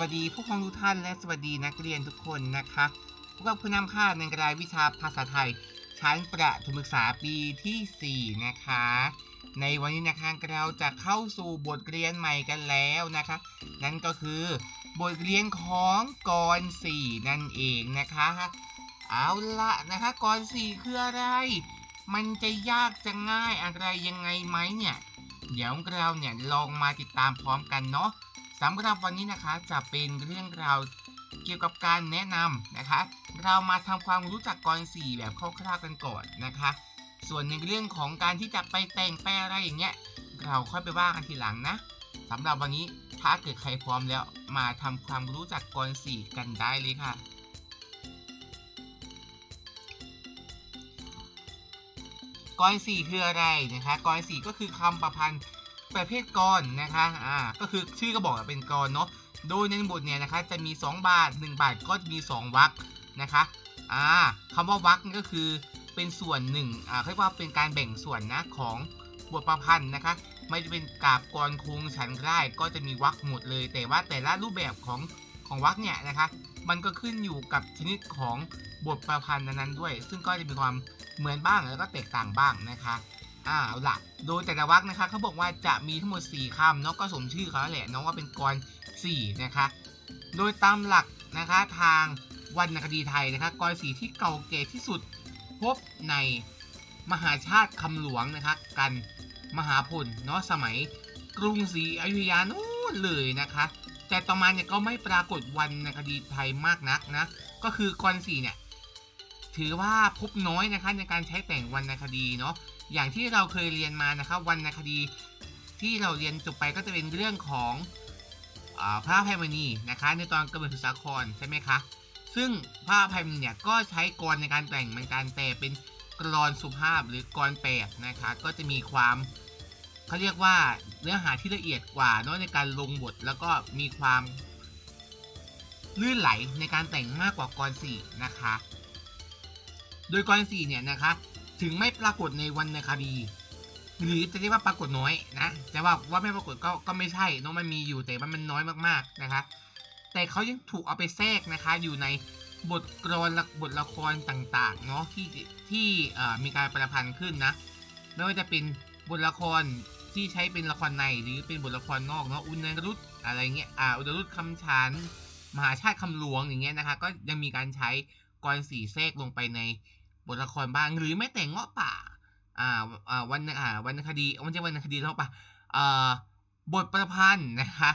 วัสดีผู้ปกครองทุกท่านและสวัสดีนักเรียนทุกคนนะคะพบกับผู้นำค่าในรายวิชาภาษาไทย ชั้นประถมศึกษาปีทีสี่ 4 นะคะ ในวันนี้นะคะเราจะเข้าสู่บทเรียนใหม่กันแล้วนะคะ นั่นก็คือบทเรียนของกรสี่นั่นเองนะคะ เอาละนะคะกรสี่คืออะไร มันจะยากจะง่ายอะไรยังไงไหมเนี่ย เดี๋ยวเราเนี่ยลองมาติดตามพร้อมกันเนาะ สำหรับวันนี้นะคะจะเป็นเรื่องราวเกี่ยวกับการแนะนำนะคะ เรามาทำความรู้จักกรสี่แบบคร่าวๆกันก่อนนะคะ ส่วนในเรื่องของการที่จะไปแต่งไปอะไรอย่างเงี้ยเราค่อยไปว่ากันทีหลังนะสำหรับวันนี้ถ้าเกิดใครพร้อมแล้วมาทำความรู้จักกรสี่กันได้เลยค่ะ กรสี่คืออะไรนะคะกรสี่ก็คือคำประพันธ์ ประเภทกรนะคะ อ่า ก็คือชื่อก็บอกว่าเป็นกรเนาะ โดยในบทเนี่ยนะคะจะมี 2 บาท 1 บาทก็จะมี 2วรรคนะคะ อ่าคำว่าวรรคนี่ก็คือเป็นส่วนหนึ่งอ่าเรียกว่าเป็นการแบ่งส่วนนะของบทประพันธ์นะคะ ไม่จะเป็นกาบกรโคงฉันร่ายก็จะมีวรรคหมดเลย แต่ว่าแต่ละรูปแบบของของวรรคเนี่ยนะคะ มันก็ขึ้นอยู่กับชนิดของบทประพันธ์นั้นๆด้วย ซึ่งก็จะมีความเหมือนบ้างแล้วก็แตกต่างบ้างนะคะ อ่าเอาละโดยแต่ละวรรคนะคะเขาบอกว่าจะมีทั้งหมด 4คำเนาะก็สมชื่อเขาแหละเนาะว่าเป็นกร4นะคะ โดยตามหลักนะคะทางวรรณคดีไทยนะคะกรสีที่เก่าแก่ที่สุดพบในมหาชาติคำหลวงนะคะกันมหาพลเนาะสมัยกรุงศรีอยุธยานู้นเลยนะคะ แต่ต่อมาเนี่ยก็ไม่ปรากฏวรรณคดีไทยมากนักนะก็คือกรสีเนี่ยถือว่าพบน้อยนะคะในการใช้แต่งวรรณคดีเนาะ อย่างที่เราเคยเรียนมานะคะวรรณคดีที่เราเรียนจบไปก็จะเป็นเรื่องของอพระอภัยมณีนะคะในตอนกำเนิดสุสาครใช่ไหมคะซึ่งพระอภัยมณีเนี่ยก็ใช้กรในการแต่งเหมือนกันแต่เป็นกรอนสุภาพหรือกรแปดนะคะก็จะมีความเขาเรียกว่าเนื้อหาที่ละเอียดกว่าเนาะในการลงบทแล้วก็มีความลื่นไหลในการแต่งมากกว่ากรสี่นะคะ โดยกรสี่เนี่ยนะคะ ถึงไม่ปรากฏในวรรณคดี หรือจะเรียกว่าปรากฏน้อยนะแต่ว่าว่าไม่ปรากฏก็ก็ไม่ใช่เนอะมันมีอยู่แต่ว่ามันน้อยมากๆนะคะแต่เขายังถูกเอาไปแทรกนะคะอยู่ในบทกลอนบทละครต่างๆเนาะที่ที่มีการประพันธ์ขึ้นนะไม่ว่าจะเป็นบทละครที่ใช้เป็นละครในหรือเป็นบทละครนอกเนาะอุณรุตอะไรเงี้ยอ่าอุณรุตคำชานมหาชาติคำหลวงอย่างเงี้ยนะคะก็ยังมีการใช้กรสีแทรกลงไปใน บทละครบ้างหรือไม่แต่งเงาะป่า อ่าอ่าวันอ่าวันคดีวันจะวันคดีเงาป่าอ่าบทประพันธ์นะคะ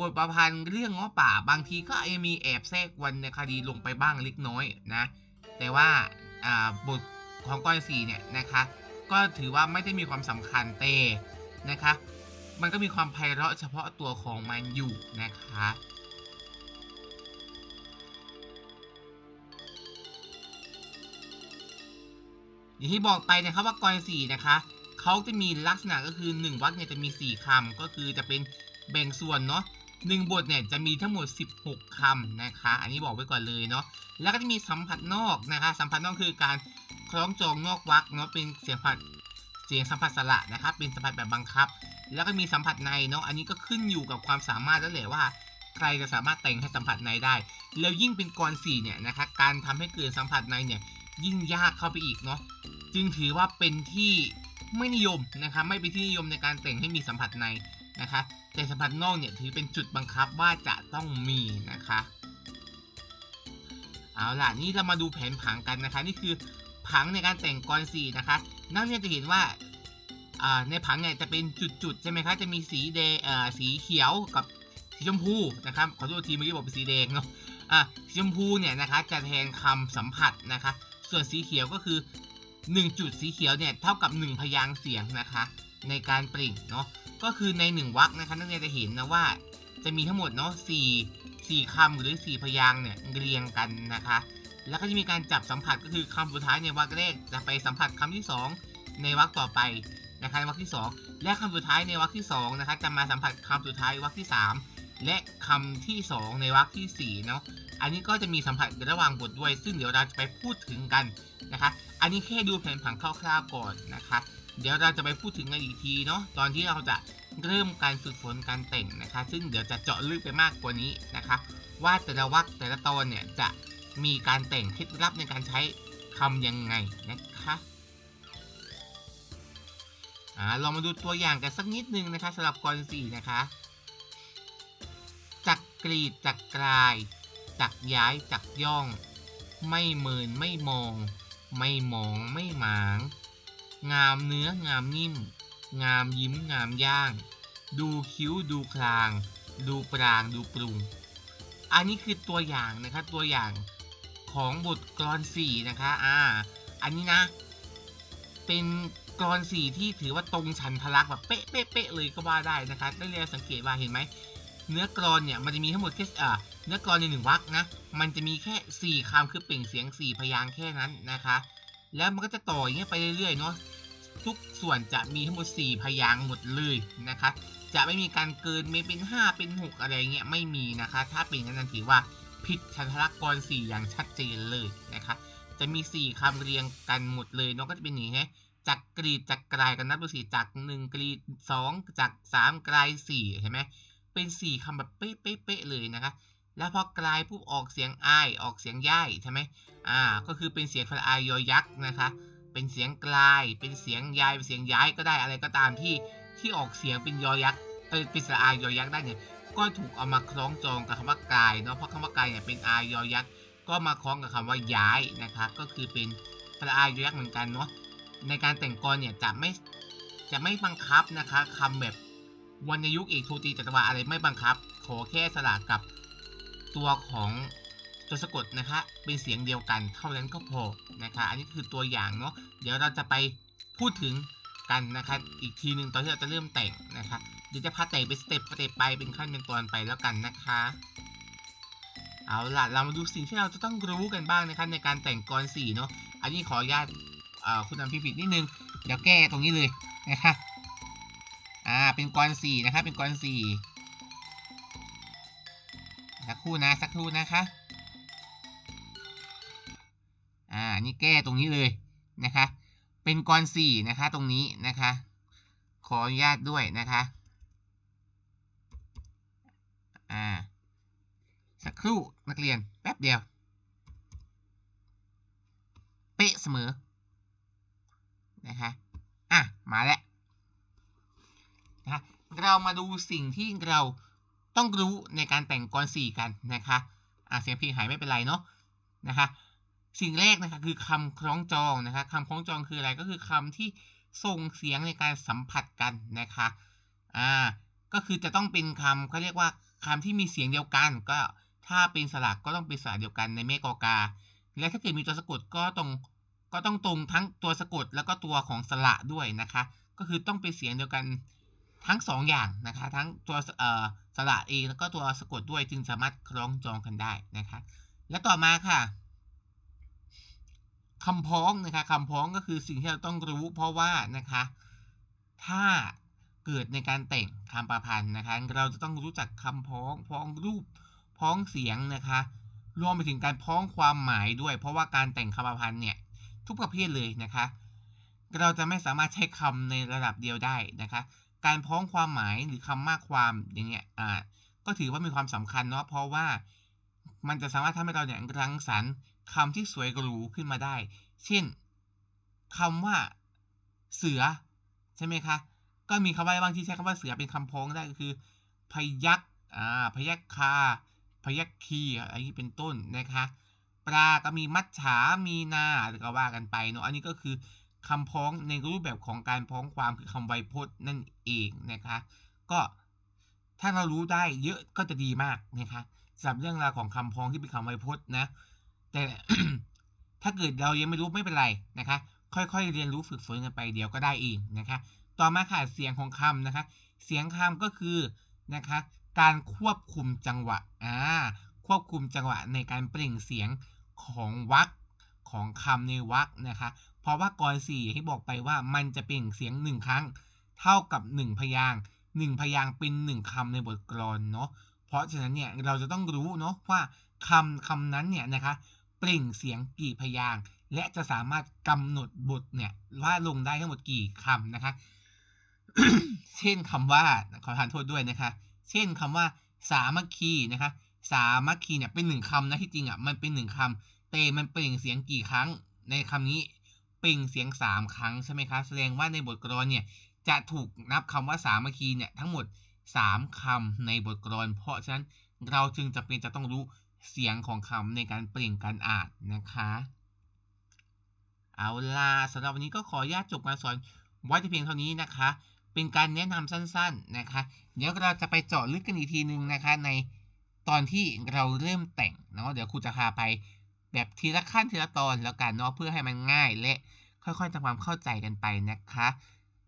บทประพันธ์เรื่องเงาะป่าบางทีก็ยังมีแอบแทรกวรรณคดีลงไปบ้างเล็กน้อยนะ แต่ว่าอ่าบทของกรสีเนี่ยนะคะก็ถือว่าไม่ได้มีความสำคัญแต่นะคะ มันก็มีความไพเราะเฉพาะตัวของมันอยู่นะคะ อย่างที่บอกไปนะครับว่ากรสี่นะคะเขาจะมีลักษณะก็คือ 1วรรคเนี่ยจะมี 4คำก็คือจะเป็นแบ่งส่วนเนาะหนึ่งบทเนี่ยจะมีทั้งหมด 16คำนะคะ อันนี้บอกไว้ก่อนเลยเนาะแล้วก็จะมีสัมผัสนอกนะคะ สัมผัสนอกคือการคล้องจองนอกวรรคเนาะเป็นเสียงผัสเสียงสัมผัสสระนะครับ เป็นสัมผัสแบบบังคับ แล้วก็มีสัมผัสในเนาะอันนี้ก็ขึ้นอยู่กับความสามารถแล้วแหละว่าใครจะสามารถแต่งให้สัมผัสในได้ แล้วยิ่งเป็นกรสี่เนี่ยนะคะการทำให้เกิดสัมผัสในเนี่ย ยิ่งยากเข้าไปอีกเนาะจึงถือว่าเป็นที่ไม่นิยมนะคะไม่เป็นที่นิยมในการแต่งให้มีสัมผัสในนะคะแต่สัมผัสนอกเนี่ยถือเป็นจุดบังคับว่าจะต้องมีนะคะเอาล่ะนี่เรามาดูแผนผังกันนะคะ นี่คือผังในการแต่งกรสีนะคะนักเรียนจะเห็นว่าในผังเนี่ยจะเป็นจุดๆใช่ไหมคะจะมีสีแดงสีเขียวกับสีชมพูนะครับขอโทษทีเมื่อกี้บอกเป็นสีแดงเนาะอะสีชมพูเนี่ยนะคะจะแทนคำสัมผัสนะคะ ส่วนสีเขียวก็คือ 1 จุดสีเขียวเนี่ยเท่ากับ 1 พยางค์เสียงนะคะ ในการปริ่งเนาะก็คือใน 1วรรคนะคะนักเรียนจะเห็นนะว่า จะมีทั้งหมดเนาะ4 4คำหรือ 4 พยางค์เนี่ยเรียงกันนะคะ แล้วก็จะมีการจับสัมผัสก็คือคำสุดท้ายในวรรคแรกจะไปสัมผัสคำที่ 2 ในวรรคต่อไปนะคะในวรรคที่ 2 และคำสุดท้ายในวรรคที่2นะคะจะมาสัมผัสคำสุดท้ายวรรคที่ 3 และคำที่ 2 ในวรรคที่ 4 เนาะ อันนี้ก็จะมีสัมผัสระหว่างบทด้วย ซึ่งเดี๋ยวเราจะไปพูดถึงกันนะคะ อันนี้แค่ดูแผนผังคร่าวๆก่อนนะคะ เดี๋ยวเราจะไปพูดถึงกันอีกทีเนาะ ตอนที่เราจะเริ่มการฝึกฝนการแต่งนะคะ ซึ่งเดี๋ยวจะเจาะลึกไปมากกว่านี้นะคะ ว่าแต่ละวรรคแต่ละตอนเนี่ยจะมีการแต่งเคล็ดลับในการใช้คำยังไงนะคะอ่าลองมาดูตัวอย่างกันสักนิดนึงนะคะสำหรับกรสี่นะคะ กรีดจักกลาย จักย้ายจักย่อง ไม่เมินไม่มอง ไม่มองไม่หมาง งามเนื้องามนิ่ม งามยิ้มงามย่าง ดูคิ้วดูคลาง ดูปรางดูปรุง อันนี้คือตัวอย่างนะคะตัวอย่างของบทกลอนสี่นะคะอ่า อันนี้นะ เป็นกลอนสี่ที่ถือว่าตรงฉันทลักษณ์แบบเป๊ะเป๊ะเป๊ะเลยก็ว่าได้นะคะได้เรียนสังเกตว่าเห็นไหม เนื้อกลอนเนี่ยมันจะมีทั้งหมดแค่เนื้อกลอนในหนึ่งวรรคนะ มันจะมีแค่สี่คำคือเปล่งเสียงสี่พยางค์แค่นั้นนะคะ แล้วมันก็จะต่ออย่างเงี้ยไปเรื่อยๆเนาะทุกส่วนจะมีทั้งหมด 4 พยางค์หมดเลยนะคะ จะไม่มีการเกินไม่เป็น 5 เป็น 6 อะไรเงี้ยไม่มีนะคะ ถ้าเป็นนั้นถือว่าผิดชันทลักษณ์4อย่างชัดเจนเลยนะคะ จะมี 4คำเรียงกันหมดเลยเนาะก็จะเป็นอย่างนี้ฮะจากกรีดจากกลายกันนับดูสิจาก1กรีด2จาก3กลาย4เห็นไหม เป็น 4คำแบบเป๊ะๆเลยนะคะ แล้วพอกลายปุ๊บออกเสียงอายออกเสียงย่ายใช่ไหมอ่า ก็คือเป็นเสียงพลอายอยักษ์นะคะ เป็นเสียงกลาย เป็นเสียงยาย เป็นเสียงย้ายก็ได้อะไรก็ตามที่ที่ออกเสียงเป็นยอยักษ์เป็นสระอายอยักษ์ได้เนี่ยก็ถูกเอามาคล้องจองกับคำว่ากลายเนาะเพราะคำว่ากลายเนี่ยเป็นอายอยักษ์ก็มาคล้องกับคำว่าย้ายนะคะ ก็คือเป็นสระอายอยักษ์เหมือนกันเนาะในการแต่งกรเนี่ยจะไม่จะไม่บังคับนะคะคำแบบ วรรณยุกต์เอกโทตีจัตวาลอะไรไม่บังคับ ขอแค่สระกับตัวของตัวสะกดนะคะเป็นเสียงเดียวกันเท่านั้นก็พอนะคะ อันนี้คือตัวอย่างเนาะเดี๋ยวเราจะไปพูดถึงกันนะคะอีกทีหนึ่งตอนที่เราจะเริ่มแต่งนะคะเดี๋ยวจะพาแต่งเป็นสเต็ปสเต็ปไปเป็นขั้นเป็นตอนไปแล้วกันนะคะ เอาล่ะเรามาดูสิ่งที่เราจะต้องรู้กันบ้างนะคะในการแต่งกรสีเนาะอันนี้ขออนุญาตคุณทำผิดนิดนึงเดี๋ยวแก้ตรงนี้เลยนะคะ เป็นกรสี่นะคะเป็นกรสี่สักครู่นะสักครู่นะคะอ่านี่แก้ตรงนี้เลยนะคะ เป็นกรสี่นะคะตรงนี้นะคะ ขออนุญาตด้วยนะคะอ่าสักครู่นักเรียนแป๊บเดียว เป๊ะเสมอนะคะอะมาแล้ว นะคะเรามาดูสิ่งที่เราต้องรู้ในการแต่งกรสี่กันนะคะอะเสียงเพลงหายไม่เป็นไรเนาะนะคะสิ่งแรกนะคะคือคำคล้องจองนะคะคำคล้องจองคืออะไรก็คือคำที่ส่งเสียงในการสัมผัสกันนะคะอ่าก็คือจะต้องเป็นคำเขาเรียกว่าคำที่มีเสียงเดียวกัน ก็ถ้าเป็นสระก็ต้องเป็นสระเดียวกันในเมกอกา และถ้าเกิดมีตัวสะกดก็ตรงก็ต้องตรงทั้งตัวสะกดแล้วก็ตัวของสระด้วยนะคะ ก็คือต้องเป็นเสียงเดียวกัน ทั้ง2ออย่างนะคะ ทั้งตัวสระเองแล้วก็ตัวสะกดด้วยจึงสามารถคล้องจองกันได้นะคะ และต่อมาค่ะคำพ้องนะคะคำพ้องก็คือสิ่งที่เราต้องรู้ เพราะว่านะคะ ถ้าเกิดในการแต่งคำประพันธ์นะคะ เราจะต้องรู้จักคำพ้องพ้องรูปพ้องเสียงนะคะรวมไปถึงการพ้องความหมายด้วย เพราะว่าการแต่งคำประพันธ์เนี่ยทุกประเภทเลยนะคะ เราจะไม่สามารถใช้คำในระดับเดียวได้นะคะ การพ้องความหมายหรือคำมากความอย่างเงี้ยอ่าก็ถือว่ามีความสำคัญเนาะเพราะว่ามันจะสามารถทำให้เราเนี่ยรังสรรค์คำที่สวยหรูขึ้นมาได้ เช่นคำว่าเสือใช่ไหมคะ ก็มีคำว่าบางที่ใช้คำว่าเสือเป็นคำพ้องได้ก็คือ พยักอ่าพยักคา พยักคีอะไรนี้เป็นต้นนะคะ ปลาก็มีมัดฉามีนาหรือก็ว่ากันไปเนาะอันนี้ก็คือ คำพ้องในรูปแบบของการพ้องความคือคำไวยพจน์นั่นเองนะคะ ก็ถ้าเรารู้ได้เยอะก็จะดีมากนะคะสำหรับเรื่องราวของคำพ้องที่เป็นคำไวยพจน์นะ แต่ถ้าเกิดเรายังไม่รู้ไม่เป็นไรนะคะ ค่อยๆ เรียนรู้ฝึกฝนกันไปเดี๋ยวก็ได้เองนะคะ ต่อมาค่ะเสียงของคำนะคะ เสียงคำก็คือนะคะ การควบคุมจังหวะอ่าควบคุมจังหวะในการเปล่งเสียงของวรรคของคำในวรรคนะคะ เพราะว่ากรสี่ที่บอกไปว่ามันจะเปล่งเสียงหนึ่งครั้ง เท่ากับหนึ่งพยางหนึ่งพยางเป็นหนึ่งคำในบทกลอนเนาะเพราะฉะนั้นเนี่ยเราจะต้องรู้เนาะว่าคำคำนั้นเนี่ยนะคะเปล่งเสียงกี่พยางและจะสามารถกำหนดบทเนี่ยว่าลงได้ทั้งหมดกี่คำนะคะ เช่นคำว่าขอทานโทษด้วยนะคะ เช่นคำว่า สามัคคีนะคะ สามัคคีเนี่ยเป็นหนึ่งคำนะที่จริงอะมันเป็นหนึ่งคำแต่มันเปล่งเสียงกี่ครั้งในคำนี้ เปล่งเสียงสามครั้งใช่ไหมคะแสดงว่าในบทกลอนเนี่ยจะถูกนับคำว่าสามัคคีเนี่ยทั้งหมดสามคำในบทกลอน เพราะฉะนั้นเราจึงจำเป็นจะต้องรู้เสียงของคำในการเปล่งการอ่านนะคะ เอาล่ะสำหรับวันนี้ก็ขออนุญาตจบการสอนไว้แต่เพียงเท่านี้นะคะ เป็นการแนะนำสั้นๆนะคะ เดี๋ยวเราจะไปเจาะลึกกันอีกทีนึงนะคะในตอนที่เราเริ่มแต่งเนาะเดี๋ยวครูจะพาไป แบบทีละขั้นทีละตอนแล้วกันเนาะเพื่อให้มันง่ายและค่อยๆทำความเข้าใจกันไปนะคะ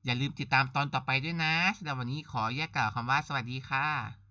อย่าลืมติดตามตอนต่อไปด้วยนะสำหรับวันนี้ขอแยกกล่าวคำว่าสวัสดีค่ะ